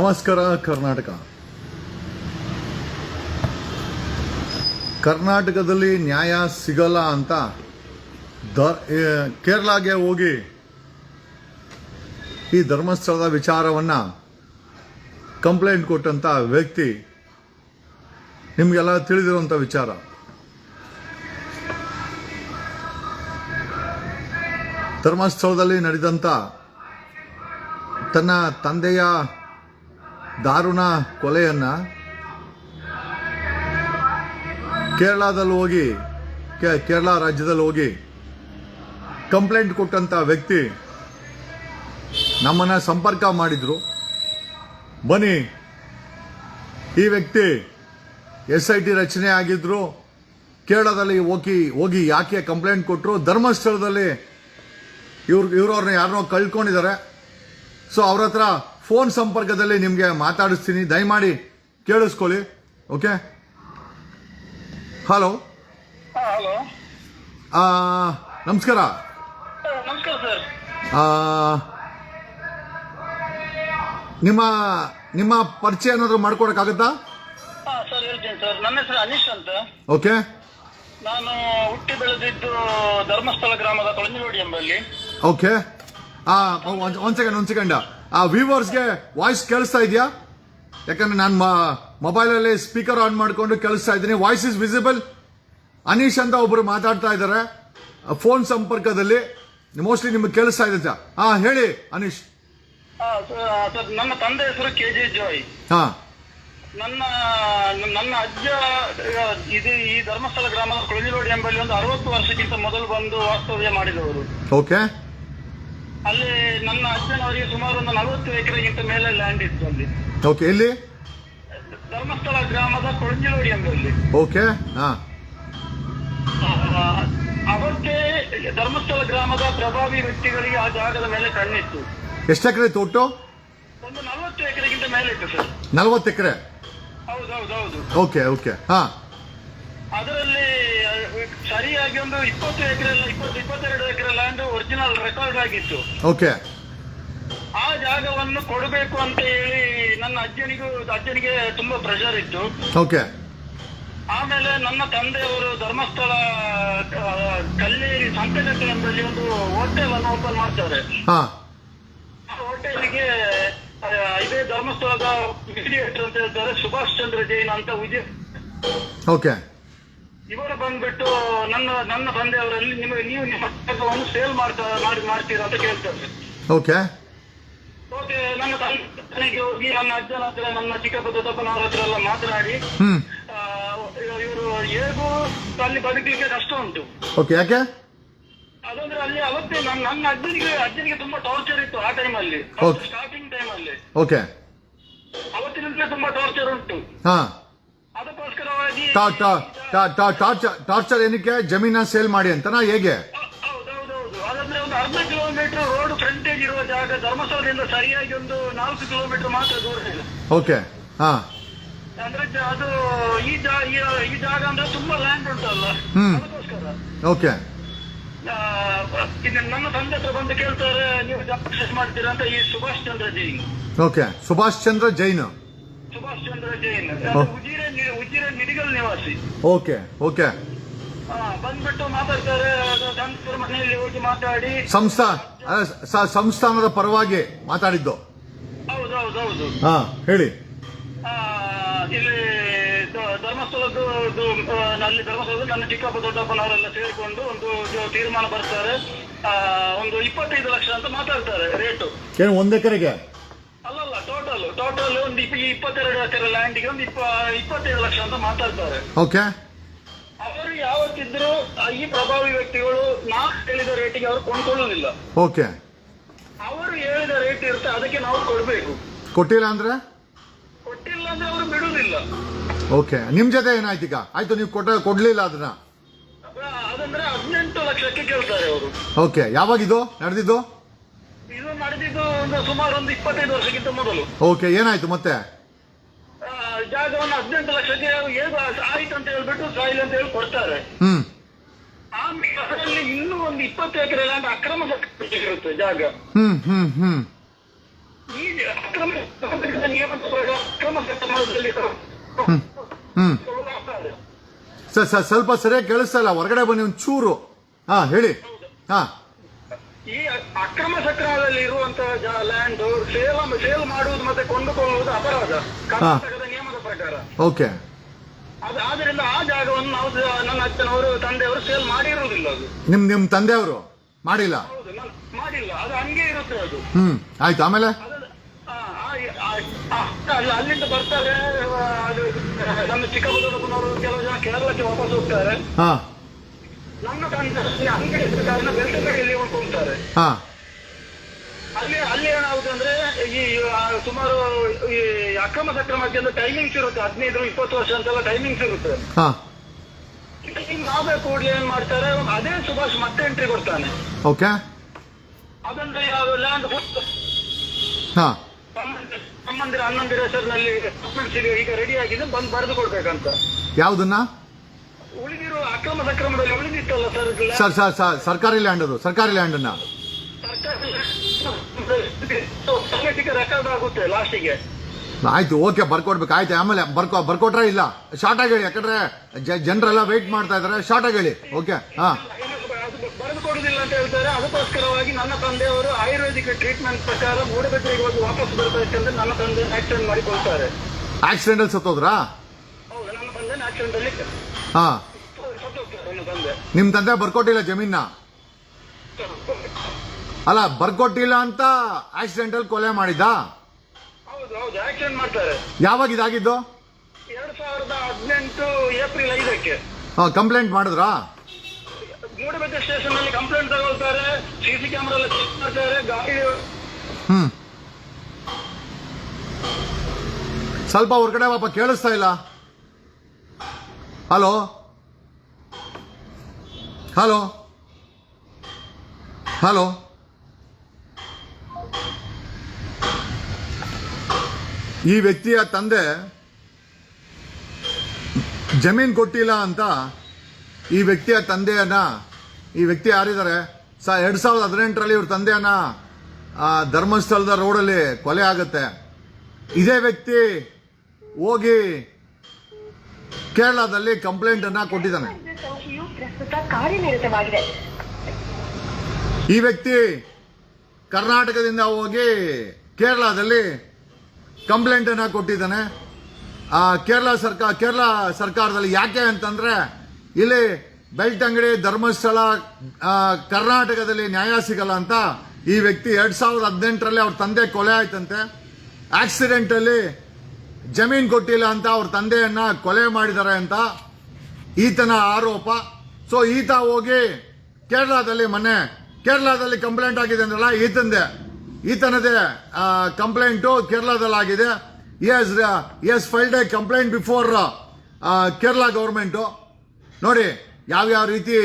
ನಮಸ್ಕಾರ, ಕರ್ನಾಟಕ. ಕರ್ನಾಟಕದಲ್ಲಿ ನ್ಯಾಯ ಸಿಗಲ್ಲ ಅಂತ ದ ಕೇರಳಗೆ ಹೋಗಿ ಈ ಧರ್ಮಸ್ಥಳದ ವಿಚಾರವನ್ನ ಕಂಪ್ಲೇಂಟ್ ಕೊಟ್ಟಂತ ವ್ಯಕ್ತಿ ನಿಮಗೆಲ್ಲ ತಿಳಿದಿರುವಂಥ ವಿಚಾರ. ಧರ್ಮಸ್ಥಳದಲ್ಲಿ ನಡೆದಂಥ ತನ್ನ ತಂದೆಯ ದಾರುಣ ಕೊಲೆಯನ್ನ ಕೇರಳದಲ್ಲಿ ಹೋಗಿ ಕೇರಳ ರಾಜ್ಯದಲ್ಲಿ ಹೋಗಿ ಕಂಪ್ಲೇಂಟ್ ಕೊಟ್ಟಂತ ವ್ಯಕ್ತಿ ನಮ್ಮನ್ನ ಸಂಪರ್ಕ ಮಾಡಿದ್ರು. ಬನ್ನಿ, ಈ ವ್ಯಕ್ತಿ ಎಸ್ ಐ ಟಿ ರಚನೆ ಆಗಿದ್ರು. ಕೇರಳದಲ್ಲಿ ಹೋಗಿ ಹೋಗಿ ಯಾಕೆ ಕಂಪ್ಲೇಂಟ್ ಕೊಟ್ಟರು ಧರ್ಮಸ್ಥಳದಲ್ಲಿ ಇವ್ರು ಇವ್ರವ್ರನ್ನ ಯಾರನ್ನೋ ಕಳ್ಕೊಂಡಿದ್ದಾರೆ. ಸೊ ಅವ್ರ ಹತ್ರ ಫೋನ್ ಸಂಪರ್ಕದಲ್ಲಿ ನಿಮಗೆ ಮಾತಾಡಿಸ್ತೀನಿ. ದಯಮಾಡಿ ಕೇಳಿಸ್ಕೊಳ್ಳಿ. Okay hello. ಹಲೋ ನಮಸ್ಕಾರ. ನಿಮ್ಮ ನಿಮ್ಮ ಪರಿಚಯ ಏನಾದರೂ ಮಾಡ್ಕೊಡಕ್ಕಾಗತ್ತಾ? ಸರ್ ಹೇಳ್ತೀನಿ ಸರ್. ನನ್ನ ಹೆಸರು ಅನೀಶ್ ಅಂತ. ಓಕೆ ನಾನು ಹುಟ್ಟಿ ಬೆಳೆದಿದ್ದು ಧರ್ಮಸ್ಥಳ ಗ್ರಾಮದ ಕೊಳಂಜಗೋಡಿ ಎಂಬಲ್ಲಿ. ಓಕೆ ಒಂದ್ ಸೆಕೆಂಡ್ ಒಂದ್ ಸೆಕೆಂಡ್ ಆ ವ್ಯೂವರ್ಸ್ಗೆ ವಾಯ್ಸ್ ಕೇಳಿಸ್ತಾ ಇದೆಯಾ? ಯಾಕಂದ್ರೆ ನಾನು ಮೊಬೈಲಲ್ಲಿ ಸ್ಪೀಕರ್ ಆನ್ ಮಾಡಿಕೊಂಡು ಕೇಳಿಸ್ತಾ ಇದ್ದೀನಿ. ವಾಯ್ಸ್ ಇಸ್ ವಿಸಿಬಲ್ ಅನೀಶ್ ಅಂತ ಒಬ್ರು ಮಾತಾಡ್ತಾ ಇದ್ದಾರೆ. ಫೋನ್ ಸಂಪರ್ಕದಲ್ಲಿ. ಮೋಸ್ಟ್ಲಿ ನಿಮ್ಗೆ ಕೇಳಿಸ್ತಾ ಇದೆ ಹಾ ಹೇಳಿ ಅನೀಶ್. ನನ್ನ ತಂದೆ ಹೆಸರು ಕೆ ಜೆ ಜಾಯ್. ಹಾ. ನನ್ನ ನನ್ನ ಅಜ್ಜ ಇದು ಈ ಧರ್ಮಸ್ಥಳ ಗ್ರಾಮದ ಕೊಳಂಜಗೋಡಿ ಎಂಬಲ್ಲಿ ಒಂದು ಅರವತ್ತು ವರ್ಷಕ್ಕಿಂತ ಮೊದಲು ಬಂದು ವಾಸ್ತವ್ಯ ಮಾಡಿದವರು. ಓಕೆ. ಅಲ್ಲಿ ನನ್ನ ಅಜ್ಜನವರಿಗೆ ಸುಮಾರು ಒಂದು ನಲವತ್ತು ಎಕರೆಗಿಂತ ಮೇಲೆ ಲ್ಯಾಂಡ್ ಇತ್ತು ಅಲ್ಲಿ. ಓಕೆ ಎಲ್ಲಿ? ಧರ್ಮಸ್ಥಳ ಗ್ರಾಮದ ಕೊಳಂಜಿಲೋಡಿ ಎಂಬಲ್ಲಿ ಓಕೆ ಹಾ. ಆ, ಅವತ್ತೇ ಧರ್ಮಸ್ಥಳ ಗ್ರಾಮದ ಪ್ರಭಾವಿ ವ್ಯಕ್ತಿಗಳಿಗೆ ಆ ಜಾಗದ ಮೇಲೆ ಕಣ್ಣಿತ್ತು. ಎಷ್ಟು ಎಕರೆ ತೋಟು ಒಂದು ನಲವತ್ತು ಎಕರೆಗಿಂತ ಮೇಲೆ ಇತ್ತು ಸರ್. ನಲವತ್ತು ಎಕರೆ? ಹೌದೌದೌದು ಓಕೆ ಓಕೆ ಹಾ. ಅದರಲ್ಲಿ ಸರಿಯಾಗಿ ಒಂದು ಇಪ್ಪತ್ತು ಎಕರೆ ಇಪ್ಪತ್ತು ಇಪ್ಪತ್ತೆರಡು ಎಕರೆ ಲ್ಯಾಂಡ್ ಒರಿಜಿನಲ್ ರೆಕಾರ್ಡ್ ಆಗಿತ್ತು. ಓಕೆ ಆ ಜಾಗವನ್ನು ಕೊಡಬೇಕು ಅಂತ ಹೇಳಿ ನನ್ನ ಅಜ್ಜನಿಗೂ ಅಜ್ಜನಿಗೆ ತುಂಬಾ ಪ್ರೆಷರ್ ಇತ್ತು. ಓಕೆ ಆಮೇಲೆ ನನ್ನ ತಂದೆಯವರು ಧರ್ಮಸ್ಥಳ ಕಲ್ಲೇರಿ ಸಂತೆಗಟ್ಟೆ ಎಂಬಲ್ಲಿ ಒಂದು ಹೋಟೆಲ್ ಅನ್ನು ಓಪನ್ ಮಾಡ್ತಾರೆ. ಹಾ. ಆ ಹೋಟೆಲ್ಗೆ ಇದೇ ಧರ್ಮಸ್ಥಳದ ಮೀಡಿಯೇಟರ್ ಅಂತ ಹೇಳ್ತಾರೆ ಸುಭಾಷ್ ಚಂದ್ರ ಜೈನ್ ಅಂತ ವಿಜಯ್. ಓಕೆ ಇವರು ಬಂದ್ಬಿಟ್ಟು ನನ್ನ ನನ್ನ ತಂದೆಯವರಲ್ಲಿ ನಿಮಗೆ ನೀವು ನಿಮ್ಮ ಪುಸ್ತಕವನ್ನು ಸೇಲ್ ಮಾಡ್ತಾ ಮಾಡಿ ಮಾಡ್ತೀರಾ ಅಂತ ಕೇಳ್ತಾರೆ. ಓಕೆ. ಓಕೆ ನನ್ನ ತಂದೆಗೆ ಹೋಗಿ ನನ್ನ ಅಜ್ಜನ ಹತ್ರ ನನ್ನ ಚಿಕ್ಕಪ್ಪ ದೊಡ್ಡಪ್ಪನವರ ಹತ್ರ ಎಲ್ಲ ಮಾತನಾಡಿ ಹ್ಮ್. ಇವರು ಹೇಗೂ ಅಲ್ಲಿ ಬದುಕಲಿಕ್ಕೆ ಕಷ್ಟ ಉಂಟು. ಓಕೆ ಯಾಕೆ? ಅದಂದ್ರೆ ಅಲ್ಲಿ ಅವತ್ತೇ ನನ್ನ ನನ್ನ ಅಜ್ಜನಿಗೆ ಅಜ್ಜನಿಗೆ ತುಂಬಾ ಟಾರ್ಚರ್ ಇತ್ತು ಆ ಟೈಮಲ್ಲಿ ಅಲ್ಲಿ. ಸ್ಟಾರ್ಟಿಂಗ್ ಅಲ್ಲಿ. ಓಕೆ. ಅವತ್ತಿನಿಂದಲೇ ತುಂಬಾ ಟಾರ್ಚರ್ ಉಂಟು. ಹಾ. ಅದಕ್ಕೋಸ್ಕರವಾಗಿ ಟಾ- ಟಾ- ಟಾರ್ಚರ್ ಏನಕ್ಕೆ? ಜಮೀನ ಸೇಲ್ ಮಾಡಿ ಅಂತನಾ? ಹೇಗೆ? ಒಂದು ಅರ್ಧ ಕಿಲೋಮೀಟರ್ ರೋಡ್ ಫ್ರಂಟೇಜ್ ಇರುವ ಜಾಗ ಧರ್ಮಸ್ಥಳದಿಂದ ಸರಿಯಾಗಿ ಒಂದು ನಾಲ್ಕು ಕಿಲೋಮೀಟರ್ ಮಾತ್ರ ದೂರ ಇದೆ. ಓಕೆ. ಹಾ. ಅಂದ್ರೆ ಅದು ಈ ಈ- ಜಾಗ ಅಂದ್ರೆ ತುಂಬಾ ಲ್ಯಾಂಡ್ ಉಂಟಲ್ಲ. ಓಕೆ. ನನ್ನ ತಂದೆ ಹತ್ರ ಬಂದು ಕೇಳ್ತಾರೆ ನೀವು ಜಾಬ್ ಮಾಡ್ತೀರಾ ಅಂತ ಈ ಸುಭಾಷ್ ಚಂದ್ರ ಜೈನ್. ಓಕೆ. ಸುಭಾಷ್ ಚಂದ್ರ ಜೈನ್. ಸುಭಾಷ್ ಚಂದ್ರ ಜೈನ್. ಉಜಿರೆ ಉಜಿರೆ ನಿಡಿಗಲ್ ನಿವಾಸಿ. Okay okay. ಆ, ಬಂದ್ಬಿಟ್ಟು ಮಾತಾಡ್ತಾರೆ ಅದು ತಂತ್ರ ಮನೆಯಲ್ಲಿ ಹೋಗಿ ಮಾತಾಡಿ. ಸಂಸ್ಥಾ ಅಲ್ಲ, ಸಂಸ್ಥಾನದ ಪರವಾಗಿ ಮಾತಾಡಿದ್ದು. ಹೌದೌದೌದು ಹಾ ಹೇಳಿ. ಆ, ಇಲ್ಲಿ ಧರ್ಮಸ್ಥಳದ್ದು ಅಲ್ಲಿ ಧರ್ಮಸ್ಥಳದ ನನ್ನ ಚಿಕ್ಕಪ್ಪ ದೊಡ್ಡಪ್ಪನವರೆಲ್ಲ ಸೇರಿಕೊಂಡು ಒಂದು ತೀರ್ಮಾನ ಬರ್ತಾರೆ. ಒಂದು ಇಪ್ಪತ್ತೈದು ಲಕ್ಷ ಅಂತ ಮಾತಾಡ್ತಾರೆ ರೇಟು. ಏನು ಒಂದ್ ಎಕರೆಗೆ? ಟೋಟಲ್ ಒಂದು ಇಪ್ಪ- ಇಪ್ಪತ್ತೆರಡು ಎಕರೆ ಲ್ಯಾಂಡಿಗೆ ಒಂದು ಇಪ್ಪ ಇಪ್ಪತ್ತೈದು ಲಕ್ಷ ಅಂತ ಮಾತಾಡ್ತಾರೆ. ಓಕೆ ಅವರು ಯಾವತ್ತಿದ್ರು ಆ, ಈ ಪ್ರಭಾವಿ ವ್ಯಕ್ತಿಗಳು ನಾವು ಹೇಳಿದ ರೇಟಿಗೆ ಅವರು ಕೊಂಡ್ಕೊಳ್ಳೋದಿಲ್ಲ. ಓಕೆ ಅವರು ಹೇಳಿದ ರೇಟ್ ಇರುತ್ತೆ ಅದಕ್ಕೆ ನಾವು ಕೊಡ್ಬೇಕು. ಕೊಟ್ಟಿಲ್ಲ ಅಂದ್ರೆ? ಕೊಟ್ಟಿಲ್ಲ ಅಂದ್ರೆ ಅವರು ಬಿಡುವುದಿಲ್ಲ ಓಕೆ ನಿಮ್ ಜೊತೆ ಏನಾಯ್ತು ಈಗ? ಆಯ್ತು ನೀವು ಕೊಟ್ಟ ಕೊಡ್ಲಿಲ್ಲ ಅದನ್ನ? ಅದಂದ್ರೆ ಹದಿನೆಂಟು ಲಕ್ಷಕ್ಕೆ ಕೇಳ್ತಾರೆ ಅವರು. ಓಕೆ ಯಾವಾಗಿದು ನಡೆದಿದ್ದು? ಇದು ನಡೆದಿದ್ದು ಒಂದು ಸುಮಾರು ಒಂದು ಇಪ್ಪತ್ತೈದು ವರ್ಷಕ್ಕಿಂತ ಮೊದಲು. ಓಕೆ ಏನಾಯ್ತು ಮತ್ತೆ? ಆ, ಜಾಗವನ್ನು ಹದಿನೆಂಟು ಲಕ್ಷಕ್ಕೆ ಏನು ಆಯ್ತು ಅಂತ ಹೇಳ್ಬಿಟ್ಟು ಸಾಯಿಲ್ ಅಂತ ಹೇಳಿ ಕೊಡ್ತಾರೆ. ಹ್ಮ್. ಆಮೇಲೆ ಅದರಲ್ಲಿ ಇನ್ನೂ ಒಂದು ಇಪ್ಪತ್ತು ಎಕರೆ ಲ್ಯಾಂಡ್ ಅಕ್ರಮ ಇರುತ್ತೆ ಜಾಗ. ಹ್ಮ್ ಹ್ಮ್ ಹ್ಮ್. ಈ ಅಕ್ರಮ ನಿಯಮದ ಪ್ರಕಾರ ಅಕ್ರಮ ಹ್ಮ್ ಹ್ಮ್. ಸರ್ ಸರ್ ಸ್ವಲ್ಪ ಸರಿಯಾಗಿ ಕೇಳಿಸ್ತಾ ಇಲ್ಲ. ಹೊರಗಡೆ ಬನ್ನಿ ಒಂದು ಚೂರು ಹಾ ಹೇಳಿ. ಹಾ. ಈ ಅಕ್ರಮ ಸಕ್ರಮದಲ್ಲಿ ಇರುವಂತಹ ಲ್ಯಾಂಡ್ ಸೇಲ್ ಸೇಲ್ ಮಾಡುವುದು ಮತ್ತೆ ಕೊಂಡುಕೊಳ್ಳುವುದು ಅಪರಾಧ. ಕರ್ನಾಟಕದ ನಿಯಮದ ಪ್ರಕಾರ. ಓಕೆ. ಅದು ಆದ್ದರಿಂದ ಆ ಜಾಗವನ್ನು ನಾವು ನನ್ನ ಅಜ್ಜನವರು ತಂದೆಯವರು ಸೇಲ್ ಮಾಡಿರುವುದಿಲ್ಲ ಅದು. ನಿಮ್ ನಿಮ್ ತಂದೆಯವರು? ಮಾಡಿಲ್ಲ? ಹೌದು ನಾನು ಮಾಡಿಲ್ಲ. ಅದು ಹಂಗೆ ಇರುತ್ತೆ ಅದು. ಹ್ಮ್ ಆಯ್ತು. ಆಮೇಲೆ? ಅದು ಆ, ಆ, ಆ, ಆ, ಅಲ್ಲ, ಅಲ್ಲಿಂದ ಬರ್ತಾರೆ ಆ, ಅದು ನಮ್ಮ ಚಿಕ್ಕಬಳ್ಳಾಪುರನವರು ಕೆಲವು ಜನ ಕೇರಳಕ್ಕೆ ವಾಪಸ್ ಹೋಗ್ತಾರೆ. ಹಾ. ತಂದೆ ಅಂಗಡಿ ಇದ್ದ ಕಾರಣ ಬೆಳ್ತಂಗಡಿಯಲ್ಲಿ ಉಳ್ಕೊಳ್ತಾರೆ ಹಾ. ಅಲ್ಲಿ ಅಲ್ಲಿ ಏನಾಗುತ್ತೆ ಅಂದ್ರೆ ಈ ಆ, ಸುಮಾರು ಈ ಅಕ್ರಮ ಸಕ್ರಮಕ್ಕೆ ಟೈಮಿಂಗ್ಸ್ ಇರುತ್ತೆ. ಹದಿನೈದು ಇಪ್ಪತ್ತು ವರ್ಷ ಅಂತೆಲ್ಲ ಟೈಮಿಂಗ್ಸ್ ಇರುತ್ತೆ. ಹಾ. ಟೈಮಿಂಗ್ ಆದ ಕೂಡಲೇ ಏನ್ ಮಾಡ್ತಾರೆ ಅದೇ ಸುಭಾಷ್ ಮತ್ತೆ ಎಂಟ್ರಿ ಕೊಡ್ತಾನೆ. ಓಕೆ. ಅದಂದ್ರೆ ಯಾವ ಲ್ಯಾಂಡ್ ಹಾ. ಹನ್ನೊಂದಿರ ಹನ್ನೊಂದರ ಹೆಸರಿನಲ್ಲಿ ಡಾಕ್ಯುಮೆಂಟ್ಸ್ ಈಗ ರೆಡಿ ಆಗಿದೆ ಬಂದು ಬರೆದು ಕೊಡ್ಬೇಕಂತ. ಯಾವ್ದನ್ನ? ಉಳಿದಿರೋ ಅಕ್ರಮ ಸಕ್ರಮದಲ್ಲಿ ಉಳಿದಿತ್ತಲ್ಲ ಸರ್ ಸರ್ ಸರ್ ಸರ್ ಸರ್ಕಾರಿ ಲ್ಯಾಂಡ್ ಅದು ಸರ್ಕಾರಿ ಲ್ಯಾಂಡ್ ಅನ್ನ ಸರ್ಕಾರಕ್ಕೆ ರೆಕಾರ್ಡ್ ಆಗುತ್ತೆ ಲಾಸ್ಟಿಗೆ ಆಯ್ತು ಓಕೆ ಬರ್ಕೊಡ್ಬೇಕು. ಆಯ್ತು ಆಮೇಲೆ ಬರ್ಕೊ ಬರ್ಕೊಟ್ರೆ ಇಲ್ಲ. ಶಾರ್ಟ್ ಆಗಿ ಹೇಳಿ ಯಾಕಂದ್ರೆ ಜನರೆಲ್ಲ ವೆಯ್ಟ್ ಮಾಡ್ತಾ ಇದಾರೆ. ಶಾರ್ಟ್ ಆಗಿ ಹೇಳಿ ಓಕೆ ಹಾ. ಬರೆದು ಕೊಡುದಿಲ್ಲ ಅಂತ ಹೇಳ್ತಾರೆ. ಅದಕ್ಕೋಸ್ಕರವಾಗಿ ನನ್ನ ತಂದೆಯವರು ಆಯುರ್ವೇದಿಕ್ ಟ್ರೀಟ್ಮೆಂಟ್ ಪ್ರಕಾರ ಮೂಡಬೆಟ್ಟರಿಗೆ ಹೋಗಿ ವಾಪಸ್ ಬರ್ಬೇಕಂದ್ರೆ ನನ್ನ ತಂದೆ ಆಕ್ಸಿಡೆಂಟ್ ಮಾಡಿಕೊಳ್ತಾರೆ. ಆಕ್ಸಿಡೆಂಟ್ ಅಲ್ಲಿ ಸತ್ತೋದ್ರಾ? ಹೌದು ನನ್ನ ತಂದೆ ಆಕ್ಸಿಡೆಂಟ್ ಅಲ್ಲಿ ಹಾ. ನಿಮ್ ತಂದೆ ಬರ್ಕೊಟ್ಟಿಲ್ಲ ಜಮೀನ ಅಲ್ಲ ಬರ್ಕೊಟ್ಟಿಲ್ಲ ಅಂತ ಆಕ್ಸಿಡೆಂಟ್ ಅಲ್ಲಿ ಕೊಲೆ ಮಾಡಿದ್ದ? ಯಾವಾಗ ಇದಾಗಿದ್ದು? ಎರಡ್ ಸಾವಿರದ ಹದಿನೆಂಟು ಏಪ್ರಿಲ್ ಐದಕ್ಕೆ. ಕಂಪ್ಲೇಂಟ್ ಮಾಡಿದ್ರಾ? ಮೂಡಬೆಟ್ಟ ಸ್ಟೇಷನ್ ಅಲ್ಲಿ ಕಂಪ್ಲೇಂಟ್ ತಗೊಳ್ತಾರೆ ಸಿಸಿ ಕ್ಯಾಮ್ರಾ ಎಲ್ಲ ಚೆಕ್ ಮಾಡ್ತಾರೆ ಗಾಡಿ ಹ್ಮ್. ಸ್ವಲ್ಪ ಹೊರಗಡೆ ಪಾಪ ಕೇಳಿಸ್ತಾ ಇಲ್ಲ? ಹಲೋ ಹಲೋ ಹಲೋ ಈ ವ್ಯಕ್ತಿಯ ತಂದೆ ಜಮೀನ್ ಕೊಟ್ಟಿಲ್ಲ ಅಂತ ಈ ವ್ಯಕ್ತಿಯ ತಂದೆಯನ್ನ, ಈ ವ್ಯಕ್ತಿ ಯಾರಿದ್ದಾರೆ? ಸ, ಎರಡ್ ಸಾವಿರದ ಹದಿನೆಂಟರಲ್ಲಿ ಇವ್ರ ತಂದೆಯನ್ನ ಧರ್ಮಸ್ಥಳದ ರೋಡಲ್ಲಿ ಕೊಲೆ ಆಗುತ್ತೆ. ಇದೇ ವ್ಯಕ್ತಿ ಹೋಗಿ ಕೇರಳದಲ್ಲಿ ಕಂಪ್ಲೇಂಟ್ ಅನ್ನ ಕೊಟ್ಟಿದ್ದಾನೆ. ಈ ವ್ಯಕ್ತಿ ಕರ್ನಾಟಕದಿಂದ ಹೋಗಿ ಕೇರಳದಲ್ಲಿ ಕಂಪ್ಲೇಂಟ್ ಅನ್ನ ಕೊಟ್ಟಿದ್ದಾನೆ. ಆ, ಕೇರಳ ಸರ್ಕಾರ ಕೇರಳ ಸರ್ಕಾರದಲ್ಲಿ ಯಾಕೆ ಅಂತಂದ್ರೆ ಇಲ್ಲಿ ಬೆಳ್ತಂಗಡಿ ಧರ್ಮಸ್ಥಳ ಕರ್ನಾಟಕದಲ್ಲಿ ನ್ಯಾಯ ಸಿಗಲ್ಲ ಅಂತ ಈ ವ್ಯಕ್ತಿ ಎರಡ್ ಸಾವಿರದ ಹದಿನೆಂಟರಲ್ಲಿ ಅವ್ರ ತಂದೆ ಕೊಲೆ ಆಯ್ತಂತೆ. ಆಕ್ಸಿಡೆಂಟ್ ಅಲ್ಲಿ ಜಮೀನ್ ಕೊಟ್ಟಿಲ್ಲ ಅಂತ ಅವ್ರ ತಂದೆಯನ್ನ ಕೊಲೆ ಮಾಡಿದ್ದಾರೆ ಅಂತ ಈತನ ಆರೋಪ. ಸೊ ಈತ ಹೋಗಿ ಕೇರಳದಲ್ಲಿ ಮೊನ್ನೆ, ಕೇರಳದಲ್ಲಿ ಕಂಪ್ಲೇಂಟ್ ಆಗಿದೆ ಅಂದ್ರಲ್ಲ, ಈತಂದೆ, ಈತನದೇ ಕಂಪ್ಲೇಂಟು ಕೇರಳದಲ್ಲಿ ಆಗಿದೆ yes yes filed a complaint before Kerala government ನೋಡಿ, ಯಾವ್ಯಾವ ರೀತಿ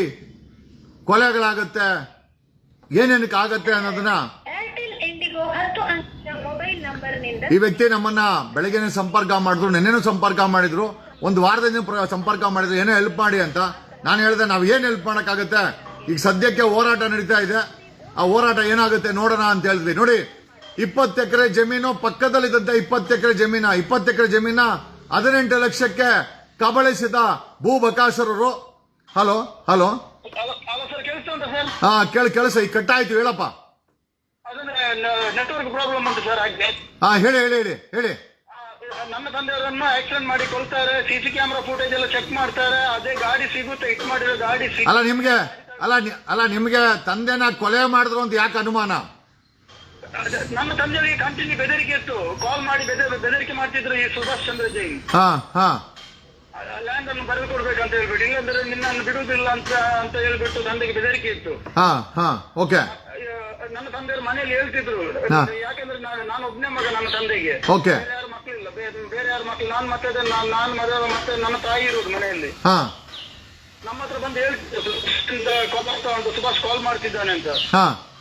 ಕೊಲೆಗಳಾಗುತ್ತೆ ಏನೇನಕ್ಕೆ ಆಗತ್ತೆ ಅನ್ನೋದನ್ನ ಈ ವ್ಯಕ್ತಿ ನಮ್ಮನ್ನ ಬೆಳಗ್ಗೆನೆ ಸಂಪರ್ಕ ಮಾಡಿದ್ರು ನೆನ್ನೆನೂ ಸಂಪರ್ಕ ಮಾಡಿದ್ರು ಒಂದು ವಾರದಿಂದ ಪ್ರ- ಸಂಪರ್ಕ ಮಾಡಿದ್ರು ಏನೋ ಹೆಲ್ಪ್ ಮಾಡಿ ಅಂತ. ನಾನು ಹೇಳಿದೆ ನಾವು ಏನ್ ಹೆಲ್ಪ್ ಮಾಡಕ್ಕಾಗತ್ತೆ? ಈಗ ಸದ್ಯಕ್ಕೆ ಹೋರಾಟ ನಡೀತಾ ಇದೆ. ಆ ಹೋರಾಟ ಏನಾಗುತ್ತೆ ನೋಡೋಣ ಅಂತ ಹೇಳಿದ್ವಿ. ನೋಡಿ ಇಪ್ಪತ್ತು ಎಕರೆ ಜಮೀನು ಪಕ್ಕದಲ್ಲಿದ್ದಂಥ ಇಪ್ಪತ್ತು ಎಕರೆ ಜಮೀನ ಇಪ್ಪತ್ತು ಎಕರೆ ಜಮೀನ ಹದಿನೆಂಟು ಲಕ್ಷಕ್ಕೆ ಕಬಳಿಸಿದ ಭೂ ಬಕಾಸರರು ಹಲೋ ಹಲೋ ಹಾ ಕೇಳಿ ಕೆಲಸ ಈಗ ಕಟ್ಟಾಯ್ತು ಹೇಳಪ್ಪ. ನೆಟ್ವರ್ಕ್ ಪ್ರಾಬ್ಲಮ್ ಉಂಟು ಸರ್ ಹಾಗೆ. ಹಾ ಹೇಳಿ ಹೇಳಿ ಹೇಳಿ ಹೇಳಿ. ನನ್ನ ತಂದೆಯವರನ್ನ ಆಕ್ಸಿಡೆಂಟ್ ಮಾಡಿ ಕೊಲ್ತಾರೆ ಸಿಸಿ ಕ್ಯಾಮೆರಾ ಫುಟೇಜ್ ಎಲ್ಲ ಚೆಕ್ ಮಾಡ್ತಾರೆ ಅದೇ ಗಾಡಿ ಸಿಗುತ್ತೆ ಹಿಟ್ ಮಾಡಿರೋ ಗಾಡಿ ಸಿಗ್ ಅಲ್ಲ ನಿಮ್ಗೆ ಅಲ್ಲ ನಿ- ಅಲ್ಲ ನಿಮ್ಗೆ ತಂದೆನ ಕೊಲೆ ಮಾಡಿದ್ರು ಅಂತ ಯಾಕೆ ಅನುಮಾನ? ನಮ್ಮ ನನ್ನ ತಂದೆಯವರಿಗೆ ಕಂಟಿನ್ಯೂ ಬೆದರಿಕೆ ಇತ್ತು. ಕಾಲ್ ಮಾಡಿ ಬೆದ- ಬೆದರಿಕೆ ಮಾಡ್ತಿದ್ರು ಈ ಸುಭಾಷ್ ಚಂದ್ರ ಜೈನ್ ಹಾ ಹಾ. ಲ್ಯಾಂಡ್ ಅನ್ನು ಬರೆದು ಕೊಡ್ಬೇಕಂತ ಹೇಳ್ಬಿಟ್ಟು ಇಲ್ಲಾಂದ್ರೆ ನಿನ್ನನ್ನು ಬಿಡುವುದಿಲ್ಲ ಅಂತ ಅಂತ ಹೇಳ್ಬಿಟ್ಟು ತಂದೆಗೆ ಬೆದರಿಕೆ ಇತ್ತು. ಹಾ ಹಾ ಓಕೆ. ನನ್ನ ತಂದೆಯವರು ಮನೆಯಲ್ಲಿ ಹೇಳ್ತಿದ್ರು. ಯಾಕೆಂದ್ರೆ ಯಾಕಂದ್ರೆ ನಾನು ನಾನು ಒಬ್ಬನೇ ಮಗ ನನ್ನ ತಂದೆಗೆ. ಓಕೆ. ಬೇರೆ ಯಾರು ಮಕ್ಕಳಿಲ್ಲ. ಬೇರೆ ಬೇರೆ ಯಾರು ಮಕ್ಕಳು ನಾನು ಮತ್ತೆ ನಾನು ನಾನು ಮದುವೆ ಮತ್ತೆ ನನ್ನ ತಾಯಿ ಇರೋದು ಮನೆಯಲ್ಲಿ. ಹಾ. ನಮ್ಮ ಹತ್ರ ಬಂದು ಹೇಳ್ತಿದ್ರು. ಕಾಲ್ ಮಾಡ್ತಾ ಉಂಟು. ಸುಭಾಷ್ ಕಾಲ್ ಮಾಡ್ತಿದ್ದಾನೆ ಅಂತ. ಹಾ.